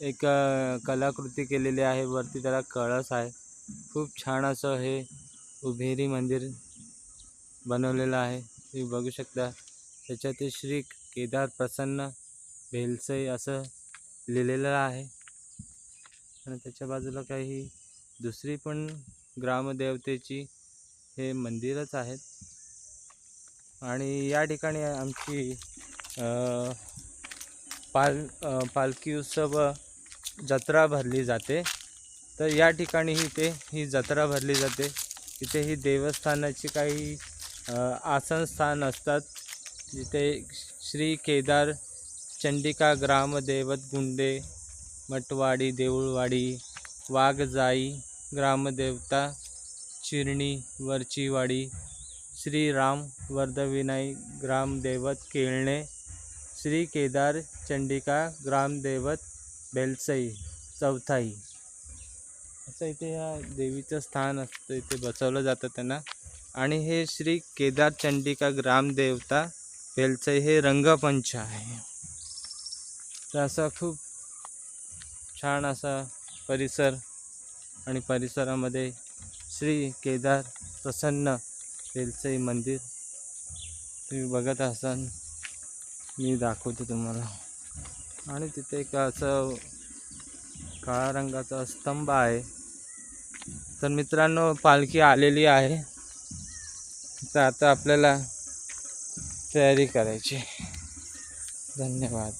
एक कलाकृती केलेली आहे. वरती त्याला कळस आहे. खूप छान असं हे उभेरी मंदिर बनवलेलं आहे. तुम्ही बघू शकता. त्याच्यात श्री केदार प्रसन्न भेलसई असं लिहिलेलं आहे. आणि त्याच्या बाजूला काही दुसरी पण ग्रामदेवतेची हे मंदिरच आहेत. आणि या ठिकाणी आमची पाल पालखी उत्सव जत्रा भरली जाते. तर या ठिकाणीही ते ही जत्रा भरली जाते. तिथे ही देवस्थानाची काही आसन आसनस्थान असतात. जिथे श्री केदार चंडिका ग्रामदैवत गुंडे मटवाडी देऊळवाडी वाघजाई ग्रामदेवता चिरणी वरचीवाडी श्रीराम वर्धविनाई ग्रामदैवत केळणे श्री केदार चंडिका ग्रामदैवत बेलसई चौथाई. असं इथे ह्या देवीचं स्थान असतं इथे बसवलं जातं त्यांना. आणि हे श्री केदार चंडिका ग्रामदेवता बेलसई हे रंगपंच आहे. तर असा खूप छान असा परिसर आणि परिसरामध्ये श्री केदार प्रसन्न बेलसई मंदिर. तुम्ही बघत असाल मी दाखवतो तुम्हाला. आणि तिथे एक असं काळा रंगाचा स्तंभ आहे. तर मित्रांनो पालखी आलेली आहे. तर आता आपल्याला तयारी करायची. धन्यवाद.